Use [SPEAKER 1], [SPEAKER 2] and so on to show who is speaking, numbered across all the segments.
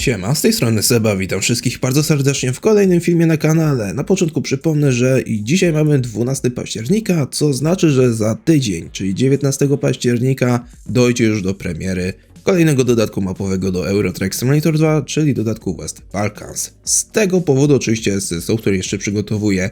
[SPEAKER 1] Siema, z tej strony Seba, witam wszystkich bardzo serdecznie w kolejnym filmie na kanale. Na początku przypomnę, że dzisiaj mamy 12 października, co znaczy, że za tydzień, czyli 19 października dojdzie już do premiery kolejnego dodatku mapowego do Euro Truck Simulator 2, czyli dodatku West Balkans. Z tego powodu oczywiście Software jeszcze przygotowuje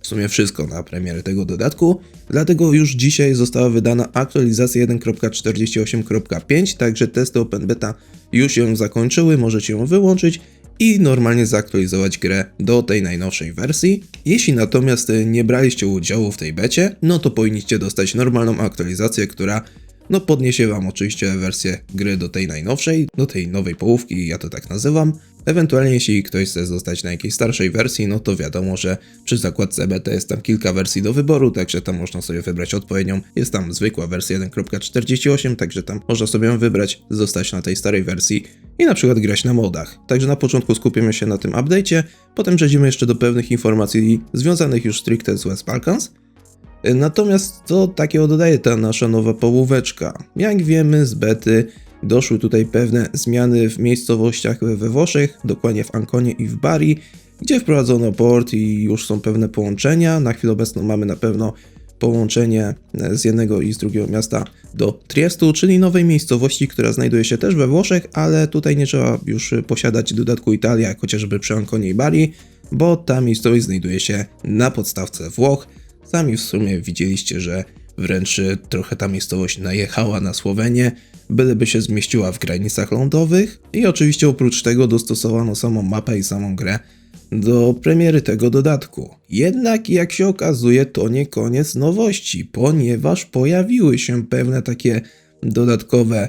[SPEAKER 1] w sumie wszystko na premierę tego dodatku, dlatego już dzisiaj została wydana aktualizacja 1.48.5, także testy Open Beta już ją zakończyły, możecie ją wyłączyć i normalnie zaktualizować grę do tej najnowszej wersji. Jeśli natomiast nie braliście udziału w tej becie, no to powinniście dostać normalną aktualizację, która no podniesie wam oczywiście wersję gry do tej najnowszej, do tej nowej połówki, ja to tak nazywam. Ewentualnie jeśli ktoś chce zostać na jakiejś starszej wersji, no to wiadomo, że przy zakładce beta jest tam kilka wersji do wyboru, także tam można sobie wybrać odpowiednią. Jest tam zwykła wersja 1.48, także tam można sobie ją wybrać, zostać na tej starej wersji i na przykład grać na modach. Także na początku skupimy się na tym update'cie, potem przejdziemy jeszcze do pewnych informacji związanych już stricte z West Balkans. Natomiast co takiego dodaje ta nasza nowa połóweczka? Jak wiemy z bety doszły tutaj pewne zmiany w miejscowościach we Włoszech, dokładnie w Anconie i w Bari, gdzie wprowadzono port i już są pewne połączenia. Na chwilę obecną mamy na pewno połączenie z jednego i z drugiego miasta do Triestu, czyli nowej miejscowości, która znajduje się też we Włoszech, ale tutaj nie trzeba już posiadać dodatku Italia, jak chociażby przy Anconie i Bari, bo ta miejscowość znajduje się na podstawce Włoch. Sami w sumie widzieliście, że wręcz trochę ta miejscowość najechała na Słowenię, byleby się zmieściła w granicach lądowych i oczywiście oprócz tego dostosowano samą mapę i samą grę do premiery tego dodatku. Jednak jak się okazuje to nie koniec nowości, ponieważ pojawiły się pewne takie dodatkowe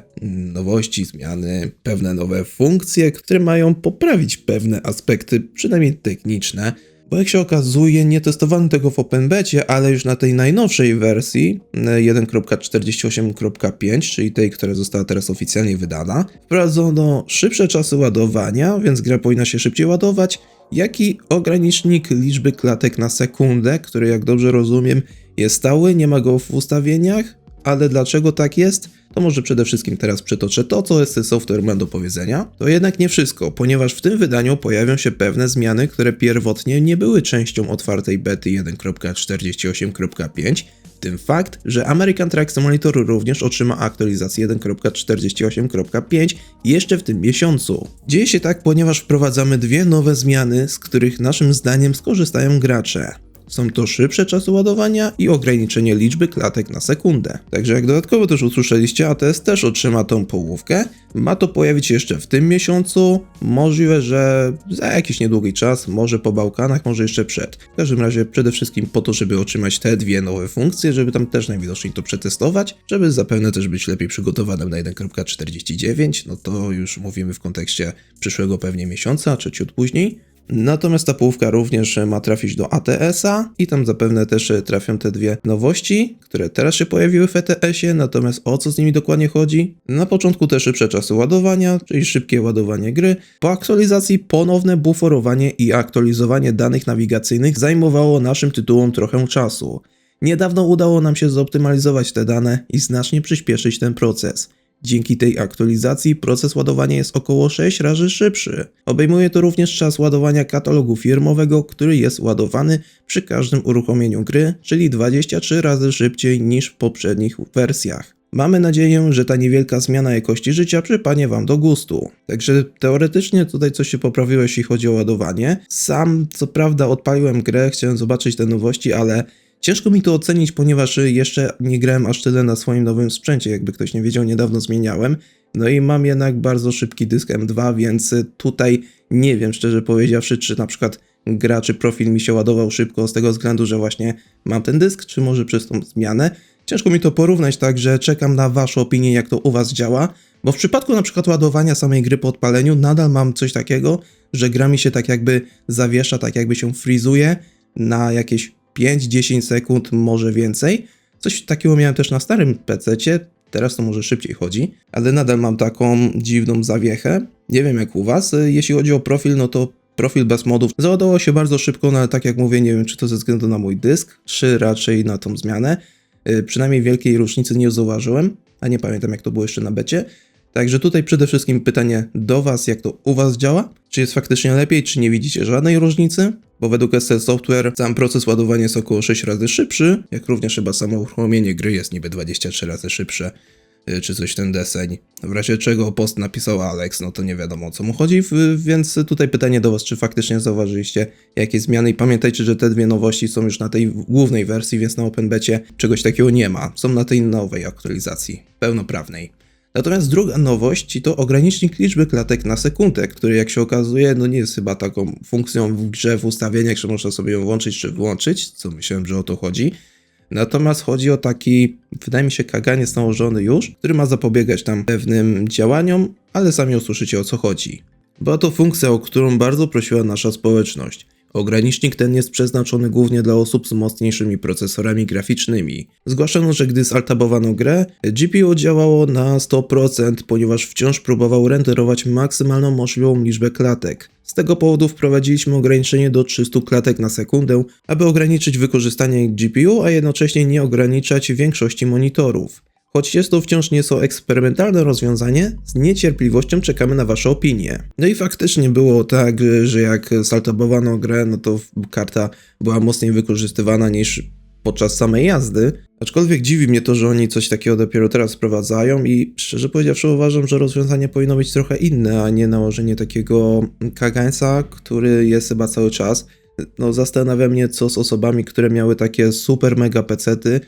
[SPEAKER 1] nowości, zmiany, pewne nowe funkcje, które mają poprawić pewne aspekty, przynajmniej techniczne, bo jak się okazuje, nie testowano tego w OpenBecie, ale już na tej najnowszej wersji 1.48.5, czyli tej, która została teraz oficjalnie wydana, wprowadzono szybsze czasy ładowania, więc gra powinna się szybciej ładować, jak i ogranicznik liczby klatek na sekundę, który jak dobrze rozumiem jest stały, nie ma go w ustawieniach, ale dlaczego tak jest? To może przede wszystkim teraz przytoczę to, co SC Software ma do powiedzenia. To jednak nie wszystko, ponieważ w tym wydaniu pojawią się pewne zmiany, które pierwotnie nie były częścią otwartej bety 1.48.5, w tym fakt, że American Truck Simulator również otrzyma aktualizację 1.48.5 jeszcze w tym miesiącu. Dzieje się tak, ponieważ wprowadzamy dwie nowe zmiany, z których naszym zdaniem skorzystają gracze. Są to szybsze czasy ładowania i ograniczenie liczby klatek na sekundę. Także jak dodatkowo też usłyszeliście, ATS też otrzyma tą połówkę. Ma to pojawić się jeszcze w tym miesiącu. Możliwe, że za jakiś niedługi czas, może po Bałkanach, może jeszcze przed. W każdym razie przede wszystkim po to, żeby otrzymać te dwie nowe funkcje, żeby tam też najwidoczniej to przetestować, żeby zapewne też być lepiej przygotowanym na 1.49, no to już mówimy w kontekście przyszłego pewnie miesiąca, czy ciut później. Natomiast ta połówka również ma trafić do ATS-a i tam zapewne też trafią te dwie nowości, które teraz się pojawiły w ETS-ie, natomiast o co z nimi dokładnie chodzi? Na początku te szybsze czasy ładowania, czyli szybkie ładowanie gry. Po aktualizacji ponowne buforowanie i aktualizowanie danych nawigacyjnych zajmowało naszym tytułom trochę czasu. Niedawno udało nam się zoptymalizować te dane i znacznie przyspieszyć ten proces. Dzięki tej aktualizacji proces ładowania jest około 6 razy szybszy. Obejmuje to również czas ładowania katalogu firmowego, który jest ładowany przy każdym uruchomieniu gry, czyli 23 razy szybciej niż w poprzednich wersjach. Mamy nadzieję, że ta niewielka zmiana jakości życia przypanie Wam do gustu. Także teoretycznie tutaj coś się poprawiło, jeśli chodzi o ładowanie. Sam co prawda odpaliłem grę, chciałem zobaczyć te nowości, ale Ciężko mi to ocenić, ponieważ jeszcze nie grałem aż tyle na swoim nowym sprzęcie, jakby ktoś nie wiedział, niedawno zmieniałem. No i mam jednak bardzo szybki dysk M2, więc tutaj nie wiem, szczerze powiedziawszy, czy na przykład gra, czy profil mi się ładował szybko z tego względu, że właśnie mam ten dysk, czy może przez tą zmianę. Ciężko mi to porównać, także czekam na Waszą opinię, jak to u Was działa, bo w przypadku na przykład ładowania samej gry po odpaleniu nadal mam coś takiego, że gra mi się tak jakby zawiesza, tak jakby się frizuje na jakieś 5-10 sekund, może więcej. Coś takiego miałem też na starym PC, teraz to może szybciej chodzi, ale nadal mam taką dziwną zawiechę. Nie wiem jak u Was. Jeśli chodzi o profil, no to profil bez modów załadował się bardzo szybko, no ale tak jak mówię, nie wiem czy to ze względu na mój dysk, czy raczej na tą zmianę. y, przynajmniej wielkiej różnicy nie zauważyłem, a nie pamiętam jak to było jeszcze na becie. Także tutaj przede wszystkim pytanie do Was, jak to u Was działa? Czy jest faktycznie lepiej, czy nie widzicie żadnej różnicy? Bo według SL Software sam proces ładowania jest około 6 razy szybszy, jak również chyba samo uruchomienie gry jest niby 23 razy szybsze, y, czy coś ten deseń. W razie czego post napisał Alex, no to nie wiadomo o co mu chodzi, więc tutaj pytanie do Was, czy faktycznie zauważyliście jakie zmiany i pamiętajcie, że te dwie nowości są już na tej głównej wersji, więc na OpenBecie czegoś takiego nie ma. Są na tej nowej aktualizacji, pełnoprawnej. Natomiast druga nowość to ogranicznik liczby klatek na sekundę, który jak się okazuje, no nie jest chyba taką funkcją w grze w ustawieniach, że można sobie ją włączyć czy wyłączyć, co myślałem, że o to chodzi. Natomiast chodzi o taki, wydaje mi się, kaganiec nałożony już, który ma zapobiegać tam pewnym działaniom, ale sami usłyszycie o co chodzi. Była to funkcja, o którą bardzo prosiła nasza społeczność. Ogranicznik ten jest przeznaczony głównie dla osób z mocniejszymi procesorami graficznymi. Zgłaszano, że gdy zaltabowano grę, GPU działało na 100%, ponieważ wciąż próbował renderować maksymalną możliwą liczbę klatek. Z tego powodu wprowadziliśmy ograniczenie do 300 klatek na sekundę, aby ograniczyć wykorzystanie GPU, a jednocześnie nie ograniczać większości monitorów. Choć jest to wciąż nieco eksperymentalne rozwiązanie, z niecierpliwością czekamy na Wasze opinie. No i faktycznie było tak, że jak saltabowano grę, no to karta była mocniej wykorzystywana niż podczas samej jazdy. Aczkolwiek dziwi mnie to, że oni coś takiego dopiero teraz wprowadzają i szczerze powiedziawszy uważam, że rozwiązanie powinno być trochę inne, a nie nałożenie takiego kagańca, który jest chyba cały czas. No zastanawia mnie co z osobami, które miały takie super mega pecety,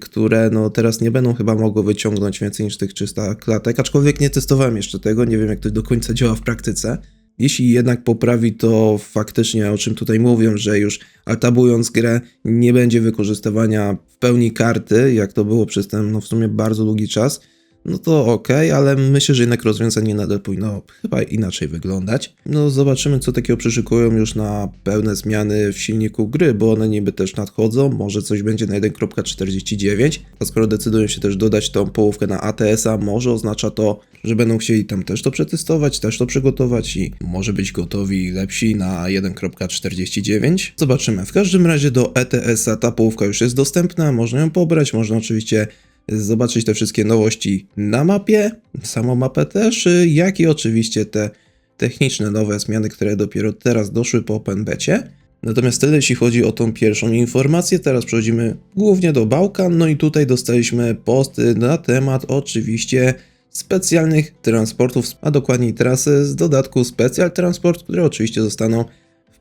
[SPEAKER 1] które no teraz nie będą chyba mogły wyciągnąć więcej niż tych 300 klatek, aczkolwiek nie testowałem jeszcze tego, nie wiem jak to do końca działa w praktyce. Jeśli jednak poprawi to faktycznie o czym tutaj mówią, że już altabując grę nie będzie wykorzystywania w pełni karty, jak to było przez ten no w sumie bardzo długi czas, no to okej, ale myślę, że jednak rozwiązanie nadal powinno chyba inaczej wyglądać. No zobaczymy, co takiego przyszykują już na pełne zmiany w silniku gry, bo one niby też nadchodzą, może coś będzie na 1.49, a skoro decydują się też dodać tą połówkę na ATS-a, może oznacza to, że będą chcieli tam też to przetestować, też to przygotować i może być gotowi lepsi na 1.49. Zobaczymy. W każdym razie do ETS-a ta połówka już jest dostępna, można ją pobrać, można oczywiście zobaczyć te wszystkie nowości na mapie, samą mapę też, y, jak i oczywiście te techniczne nowe zmiany, które dopiero teraz doszły po OpenBecie. Natomiast tyle jeśli chodzi o tą pierwszą informację, teraz przechodzimy głównie do Bałkan, no i tutaj dostaliśmy posty na temat oczywiście specjalnych transportów, a dokładniej trasy z dodatku Special Transport, które oczywiście zostaną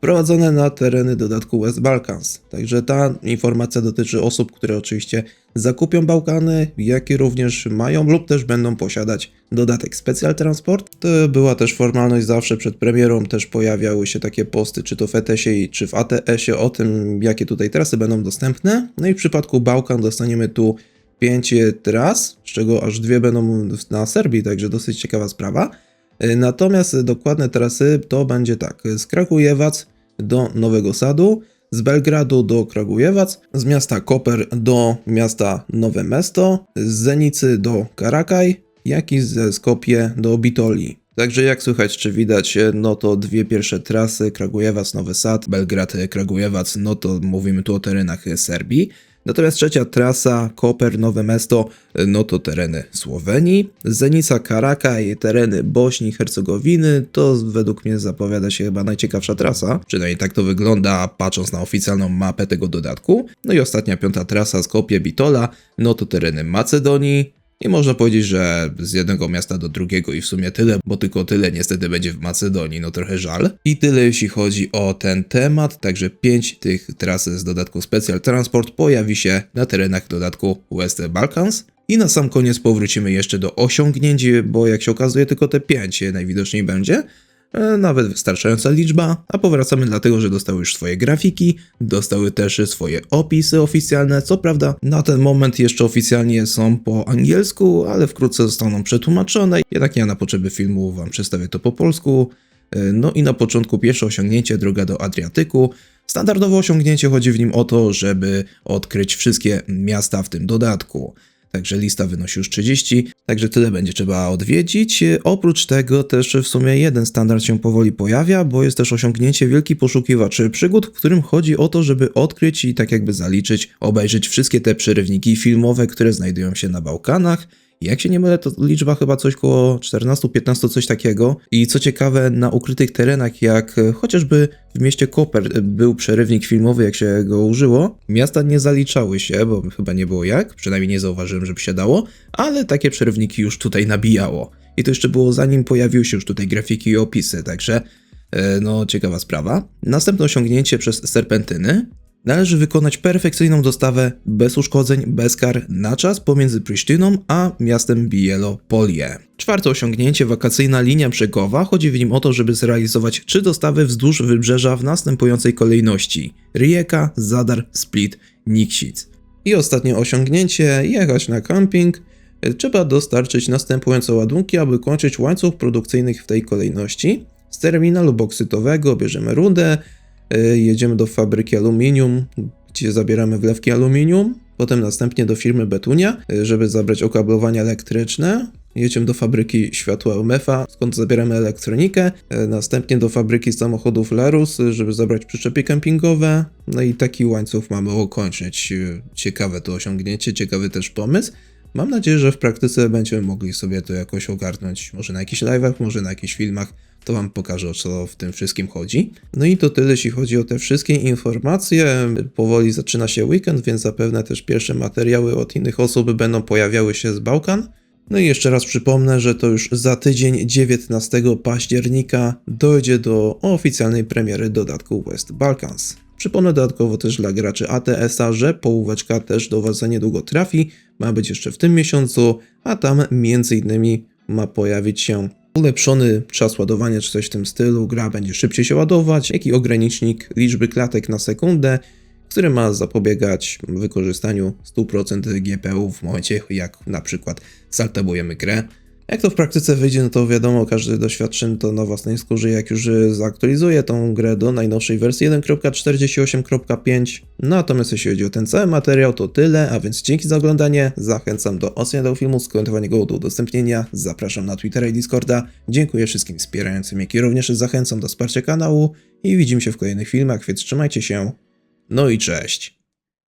[SPEAKER 1] wprowadzone na tereny dodatku West Balkans. Także ta informacja dotyczy osób, które oczywiście zakupią Bałkany, jak i również mają lub też będą posiadać dodatek Special Transport. To była też formalność zawsze przed premierą, też pojawiały się takie posty, czy to w ETS-ie, czy w ATS-ie o tym, jakie tutaj trasy będą dostępne. No i w przypadku Bałkan dostaniemy tu 5 tras, z czego aż dwie będą na Serbii, także dosyć ciekawa sprawa. Natomiast dokładne trasy to będzie tak, z Kragujewac do Nowego Sadu, z Belgradu do Kragujewac, z miasta Koper do miasta Nowe Mesto, z Zenicy do Karakaj, jak i ze Skopje do Bitoli. Także jak słychać, czy widać, no to dwie pierwsze trasy, Kragujewac, Nowy Sad, Belgrad, Kragujewac, no to mówimy tu o terenach Serbii. Natomiast trzecia trasa, Koper, Nowe Mesto, no to tereny Słowenii. Zenica, Karakaj, tereny Bośni, Hercegowiny, to według mnie zapowiada się chyba najciekawsza trasa. Przynajmniej tak to wygląda, patrząc na oficjalną mapę tego dodatku. No i ostatnia piąta trasa, Skopje, Bitola, no to tereny Macedonii, i można powiedzieć, że z jednego miasta do drugiego i w sumie tyle, bo tylko tyle niestety będzie w Macedonii, no trochę żal. I tyle jeśli chodzi o ten temat, także 5 tych tras z dodatku Special Transport pojawi się na terenach dodatku West Balkans. I na sam koniec powrócimy jeszcze do osiągnięć, bo jak się okazuje tylko te 5 najwidoczniej będzie. E, Nawet wystarczająca liczba, a powracamy dlatego, że dostały już swoje grafiki, dostały też swoje opisy oficjalne. Co prawda, na ten moment jeszcze oficjalnie są po angielsku, ale wkrótce zostaną przetłumaczone. Jednak ja na potrzeby filmu Wam przedstawię to po polsku. E, No i na początku pierwsze osiągnięcie, droga do Adriatyku. Standardowe osiągnięcie chodzi w nim o to, żeby odkryć wszystkie miasta w tym dodatku. Także lista wynosi już 30, także tyle będzie trzeba odwiedzić. Oprócz tego też w sumie jeden standard się powoli pojawia, bo jest też osiągnięcie wielki poszukiwacz przygód, w którym chodzi o to, żeby odkryć i tak jakby zaliczyć, obejrzeć wszystkie te przerywniki filmowe, które znajdują się na Bałkanach. Jak się nie mylę, to liczba chyba coś koło 14-15, coś takiego. I co ciekawe, na ukrytych terenach, jak chociażby w mieście Koper e, był przerywnik filmowy, jak się go użyło, miasta nie zaliczały się, bo chyba nie było jak, przynajmniej nie zauważyłem, żeby się dało, ale takie przerywniki już tutaj nabijało. I to jeszcze było zanim pojawiły się już tutaj grafiki i opisy, także e, no ciekawa sprawa. Następne osiągnięcie przez serpentyny. Należy wykonać perfekcyjną dostawę bez uszkodzeń, bez kar na czas pomiędzy Prisztyną a miastem Bielo-Polje. Czwarte osiągnięcie wakacyjna linia brzegowa. Chodzi w nim o to, żeby zrealizować trzy dostawy wzdłuż wybrzeża w następującej kolejności: Rijeka, Zadar, Split, Niksic. I ostatnie osiągnięcie jechać na camping. Trzeba dostarczyć następujące ładunki, aby kończyć łańcuch produkcyjnych w tej kolejności. Z terminalu boksytowego bierzemy rudę, jedziemy do fabryki aluminium, gdzie zabieramy wlewki aluminium, potem następnie do firmy Betunia, y, żeby zabrać okablowania elektryczne. Jedziemy do fabryki światła UMEFA, skąd zabieramy elektronikę, y, następnie do fabryki samochodów Larus, żeby zabrać przyczepy kempingowe. No i taki łańcuch mamy ukończyć. Ciekawe to osiągnięcie, ciekawy też pomysł. Mam nadzieję, że w praktyce będziemy mogli sobie to jakoś ogarnąć, może na jakichś live'ach, może na jakichś filmach, to Wam pokażę o co w tym wszystkim chodzi. No i to tyle, jeśli chodzi o te wszystkie informacje. Powoli zaczyna się weekend, więc zapewne też pierwsze materiały od innych osób będą pojawiały się z Bałkan. No i jeszcze raz przypomnę, że to już za tydzień 19 października dojdzie do oficjalnej premiery dodatku West Balkans. Przypomnę dodatkowo też dla graczy ATS-a, że połóweczka też do Was za niedługo trafi, ma być jeszcze w tym miesiącu, a tam innymi ma pojawić się ulepszony czas ładowania czy coś w tym stylu, gra będzie szybciej się ładować, jak i ogranicznik liczby klatek na sekundę, który ma zapobiegać wykorzystaniu 100% GPU w momencie jak na przykład saltabujemy grę. Jak to w praktyce wyjdzie, no to wiadomo, każdy doświadczy to na własnej skórze, jak już zaktualizuje tą grę do najnowszej wersji 1.48.5. Natomiast jeśli chodzi o ten cały materiał, to tyle, a więc dzięki za oglądanie, zachęcam do oceny tego filmu, skomentowania go do udostępnienia, zapraszam na Twittera i Discorda, dziękuję wszystkim wspierającym, jak i również zachęcam do wsparcia kanału. I widzimy się w kolejnych filmach, więc trzymajcie się, no i cześć!